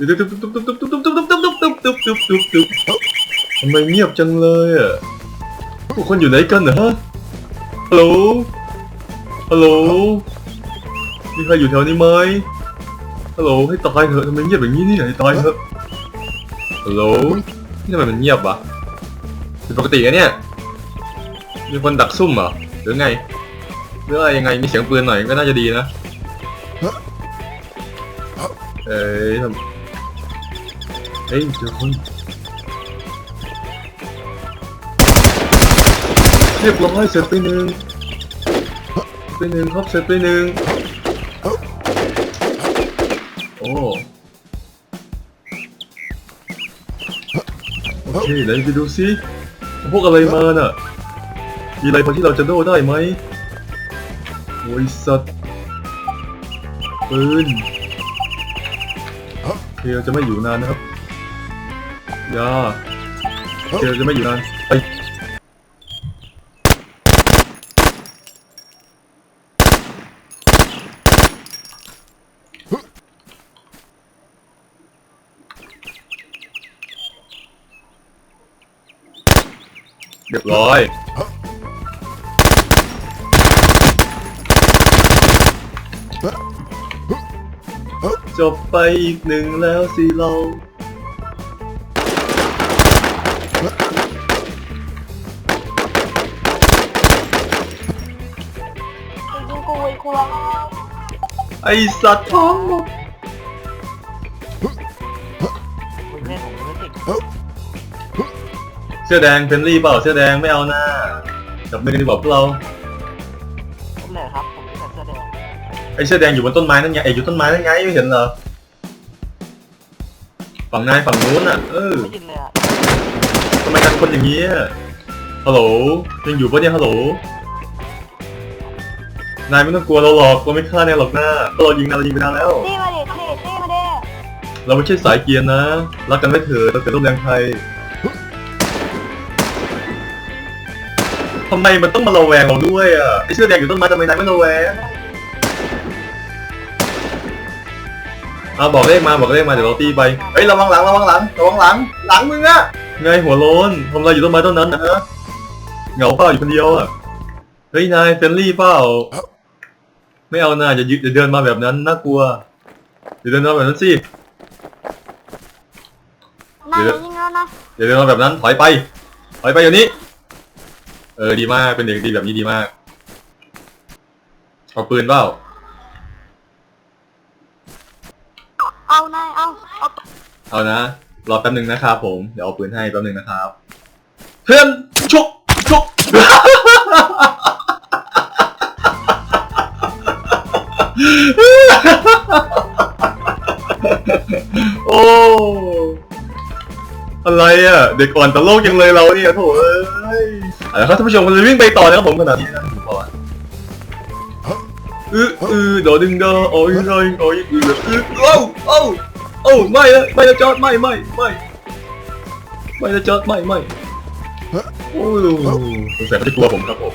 ตุ๊บตุ๊บตุ๊บตุ๊บตุ๊บตุ๊บตุ๊บตุ๊บตุ๊บตุ๊บตุ๊บตุ๊บตุ๊บตุ๊บทำไมเงียบจังเลยอะพวกคนอยู่ไหนกันนะฮะฮัลโหลฮัลโหลมีใครอยู่แถวนี้ไหมฮัลโหลให้ตายเถอะทำไมเงียบอย่างนี้นี่ให้ตายเถอะฮัลโหลนี่ทำไมมันเงียบวะผิดปกติอะเนี่ยมีคนดักซุ่มเหรอหรือไงหรืออะไรยังไงมีเสียงปืนหน่อยก็น่าจะดีนะเอ้ยทำ เฮ้ยเจอคนเรียบร้อยเสร็จไปหนึ่งไปหนึ่งครับเสร็จไปหนึ่งโอ้โอเคไหนไปดูซิพวกอะไรมาน่ะมีอะไรพอที่เราจะโดได้ไหมโอ้ยสัตว์ปืนเทียจะไม่อยู่นานนะครับ ยาเทียวจะไม่อยู่นานไปเรียบร้อย จบไปอีกหนึ่งแล้วสิเรา กูไอ้ควายไอสัตว์ท้องหมดมึงเล่นของมึงสิเสื้อแดงเฟรนลี่เปล่าเสื้อแดงไม่เอาหน้าจับมือกันดีกว่าพวกเราผมเลยครับผมไม่ใส่เสื้อแดงไอเสื้อแดงอยู่บนต้นไม้นั่นไงไออยู่ต้นไม้นั่นไงไม่เห็นเหรอฝั่งนายฝั่งนู้นอะเออไม่ยินเลยอะทำไมกันคนอย่างนี้อะฮัลโหลยังอยู่ปะเนี่ยฮัลโหล นายไม่ต้องกลัวเราหรอกเราไม่ฆ่านายหรอกหน้าเพราะเรายิงนายเรายิงไปนานแล้วตีมาดิตีตีมาดิเราไม่ใช่สายเกียร์นะ รักกันไม่เถอะเราเกิดร่วมแรงไทยทำไมมันต้องมาระแวงเราด้วยอะไอเสื้อแดงอยู่ต้นไม้ทำไมนายไม่ระแวงเอาบอกเลขมาบอกเลขมาเดี๋ยวเราตีไปเฮ้ยระวังหลังระวังหลังระวังหลังหลังมึงอะไงหัวโล้นทำอะไรอยู่ต้นไม้ต้นนั้นนะฮะเหงาเปล่าอยู่คนเดียวอะเฮ้ยนายเฟรนลี่เปล่า ไม่เอานะอย่ายึอย่าเดินมาแบบนั้นน่ากลัวอย่าเดินมาแบบนั้นสินายยิงแล้วนะอย่าเดินมาแบบนั้นถอยไป ถอยไปอย่างนี้ เออดีมากเป็นเด็กดีแบบนี้ดีมากเอาปืนเปล่าเอานายเอาเอาเอานะรอแป๊บหนึ่งนะครับผมเดี๋ยวเอาปืนให้แป๊บหนึ่งนะครับ เพื่อนชกชก โอ้ อะไรอะ เด็กก่อนต่โลกยังเลยเราเนี่ยโถเอ้ยเอาละครับท่านผู้ชมเราจะวิ่งไปต่อนะครับผมขนาดนี้นะอยู่ก่อนอืออือโดดดึงเดอโอ้ยโอ้ยโอ้ยอืออือโอ้โอ้โอ้ไม่นะไม่นะจอดไม่ไม่ไม่ไม่นะจอดไม่ไม่โอ้ยสงสัยเขาจะกลัวผมครับผม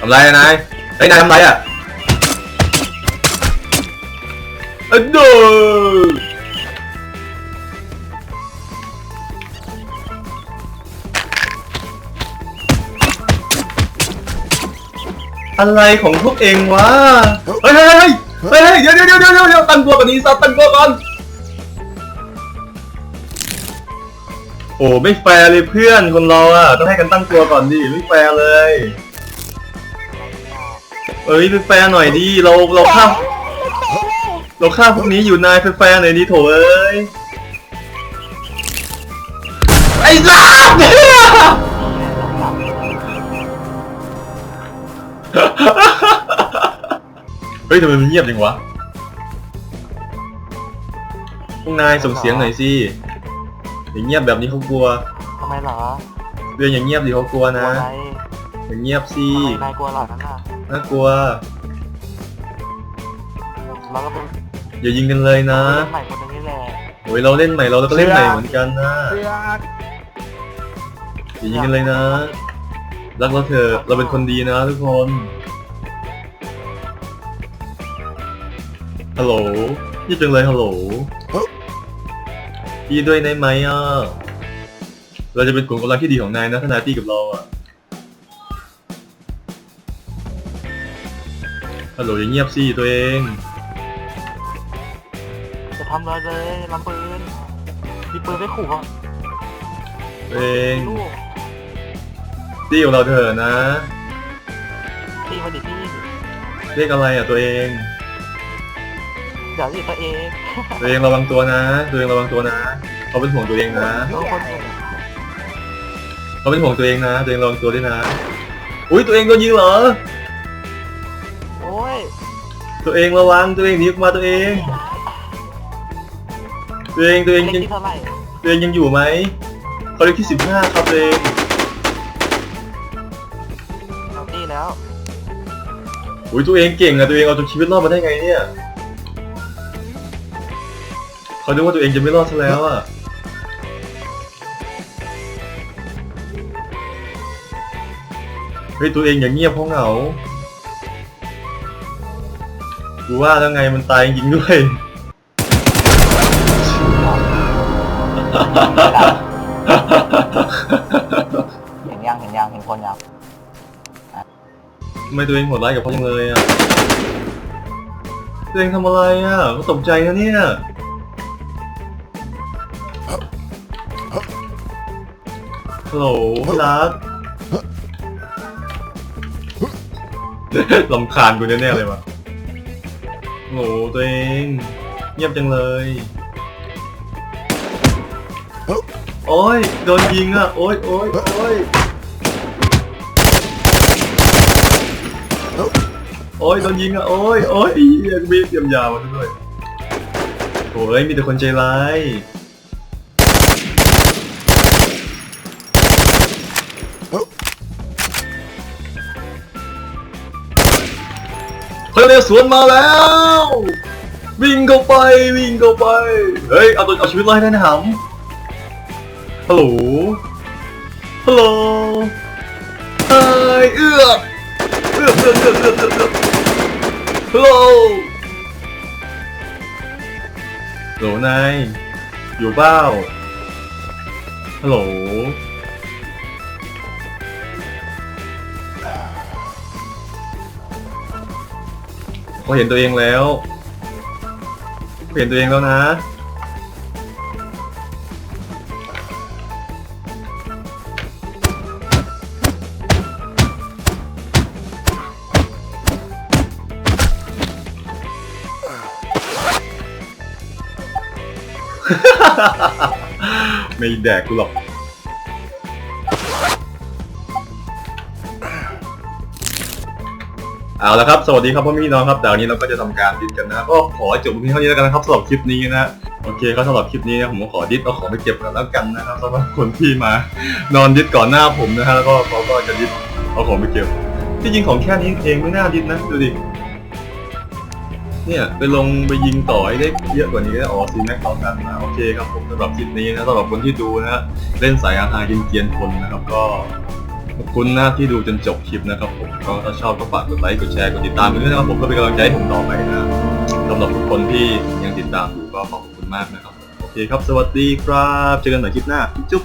ทำไรอะนายไอ้ยนายทำไรอะอะโดอะไรของพวกเองวะ เฮ้ยเฮ้ยเฮ้ยเฮ้ยเฮ้ยเดี๋ยวเดี๋ยวเดี๋ยวเดี๋ยวเดี๋ยวตั้งตัวก่อนนี้ซับตั้งตัวก่อน โอ้ไม่แฟร์เลยเพื่อนคนเราอะต้องให้กันตั้งตัวก่อนดิไม่แฟร์เลย เอ้ยเป็นแฟร์หน่อยดิเราเราฆ่าเราฆ่าพวกนี้อยู่นายเป็นแฟร์หน่อยดิโถเอ้ยไอ้สัสเฮ้ยทำไมมันเงียบจังวะพวกนายส่งเสียงหน่อยสิอย่างเงียบแบบนี้เขากลัวทำไมเหรอเรื่องอย่างเงียบดิเขากลัวกลันะวอะไรอย่างเงียบสิ ทำไมนายกลัวเหรอนั่นน่ะ น่ากลัว เราก็เป็นอย่ายิงกันเลยนะเพื่อนใหม่คนหนึงนี่แหละโอ้ยเราเล่นใหม่เราก็เล่นใหม่เหมือนกันนะเพื่อนอย่ายิงกันเลยนะ รักเราเถอะเราเป็นคนดีนะทุกคนฮัลโหลยี่จังเลยฮัลโหลพี่ด้วยได้ไหมอะเราจะเป็นกลุ่มกำลังที่ดีของนายนะถ้านายตีกับเราอะ ฮัลโหลอย่าเงียบสิตัวเอง จะทำอะไรเลยลำปืนมีปืนไม่ขู่อะตัวเองลูกตีกับเราเถอะนะตีมาดิพี่เรียกอะไรอะตัวเอง เดี๋ยวสิตัวเองตัวเองระวังตัวนะ ตัวเองระวังตัวนะเขาเป็นห่วงตัวเองนะน้องคนอื่นเขาเป็นห่วงตัวเองนะ ตัวเองระวังตัวด้วยนะ อุ้ยตัวเองโดนยิงเหรอโอ้ยตัวเองระวังตัวเองหนีออกมาตัวเอง ตัวเองตัวเองเล็กยังที่เท่าไหร่ตัวเองยังอยู่ไหมเขาเลขที่สิบห้าครับตัวเองเราตีแล้วอุ้ยตัวเองเก่งอะตัวเองเอาจนชีวิตรอดมาได้ไงเนี่ยเขาคิดว่าตัวเองจะไม่รอดซะแล้วอะเฮ้ยตัวเองอย่างเงียบเพราะเหงา กูว่าแล้วไงมันตายจริงๆด้วย เห็นยังเห็นยังเห็นคนยังทำไมตัวเองโหดร้ายกับเขาจังเลยอะตัวเองทำอะไรอะเขาตกใจนะเนี่ยฮัลโหลพี่รักลำคาญกูแน่ๆเลยวะ โหตัวเอง เงียบจังเลย โอ้ย โดนยิงอะ โอ้ยโอ้ยโอ้ยโอ้ยโดนยิงอะ โอ้ยโอ้ยยังมีดเตรียมยาวมาด้วยโอ้ยมีแต่คนใจร้าย เฮ้ยสวนมาแล้ว วิ่งเข้าไปวิ่งเข้าไป เฮ้ย เอาตัวเอาชีวิตรอดให้ได้นะหำฮัลโหล ฮัลโหลเฮ้ยเอื้อเอื้อเอื้อเอื้อเอื้อเอื้อเอื้อฮัลโหลฮัลโหลนายอยู่เปล่าฮัลโหล เขาเห็นตัวเองแล้วเขาเห็นตัวเองแล้วนะ ไม่แดกกูหรอก เอาละครับ สวัสดีครับพ่อม่พี่น้องครับเดี๋ยวนี้เราก็จะทำการดิสกันนะก็ขอจบเพียงเท่านี้แล้วกันนะครับสำหรับคลิปนี้นะโอเคก็สำหรับคลิปนี้นะผมขอดิสเอาของไปเก็บกันแล้วกันนะครับสำหรับคนที่มานอนดิสก่อนหน้าผมนะฮะแล้วก็เขาก็จะดิสเอาของไปเก็บที่จริงของแค่นี้เองไม่น่าดิสนะดูดิเนี่ยไปลงไปยิงต่อให้ได้เยอะกว่านี้ได้ออซีแม็กเขากันนะโอเคครับผมสำหรับคลิปนี้นะสำหรับคนที่ดูนะฮะเล่นสายอาหารกินเกียนคนนะครับก็ ขอบคุณนะที่ดูจนจบคลิปนะครับผมก็ถ้าชอบก็ฝากกดไลค์กดแชร์กดติดตามไปด้วยนะครับผมก็เป็นกำลังใจให้ผมต่อไปนะสำหรับทุกคนที่ยังติดตามอยู่ก็ขอบคุณมากนะครับโอเคครับสวัสดีครับเจอกันใหม่คลิปหน้าจุ๊บ